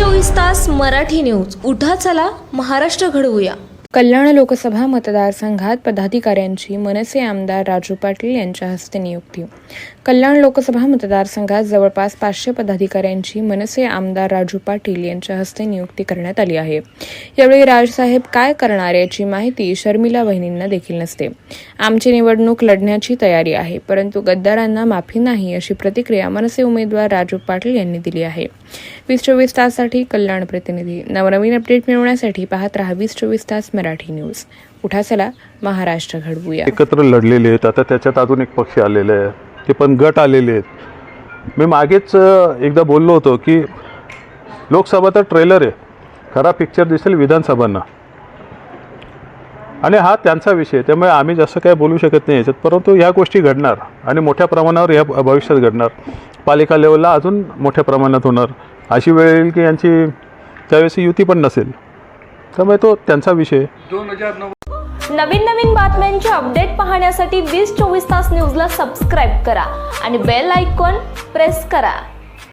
चोवीस तास मराठी न्यूज. उठा चला महाराष्ट्र घडवूया. कल्याण लोकसभा मतदारसंघात पदाधिकाऱ्यांची मनसे आमदार राजू पाटील यांच्या हस्ते नियुक्ती. कल्याण लोकसभा मतदारसंघात जवळपास पाचशे पदाधिकाऱ्यांची मनसे आमदार राजू पाटील यांच्या हस्ते नियुक्ती करण्यात आली आहे. यावेळी राजसाहेब काय करणार याची माहिती शर्मिला बहिणींना देखील नसते. आमची निवडणूक लढण्याची तयारी आहे परंतु गद्दारांना माफी नाही अशी प्रतिक्रिया मनसे उमेदवार राजू पाटील यांनी दिली आहे. वीस चोवीस ताससाठी कल्याण प्रतिनिधी. नवनवीन अपडेट मिळवण्यासाठी पाहत राहा वीस चोवीस तास मराठी न्यूज. उठा चला महाराष्ट्र घडवूया. एकत्र लढलेले आहेत. आता त्याच्यात अजून एक पक्ष आलेले आहे. ते पण गट आलेले आहेत. मी मागेच एकदा बोललो होतो की लोकसभा तर ट्रेलर आहे. खरा पिक्चर दिसेल विधानसभांना. आणि हा त्यांचा विषय त्यामुळे आम्ही जास्त काय बोलू शकत नाही याच्यात. परंतु ह्या गोष्टी घडणार. आणि मोठ्या प्रमाणावर या भविष्यात घडणार. पालिका लेवलला अजून मोठ्या प्रमाणात होणार. अशी वेळ येईल की यांची त्यावेळेस युती पण नसेल. त्यामुळे तो त्यांचा विषय. नवीन नवीन बातम्यांचे अपडेट पाहण्यासाठी वीस चोवीस तास न्यूजला सबस्क्राईब करा आणि बेल आयकॉन प्रेस करा.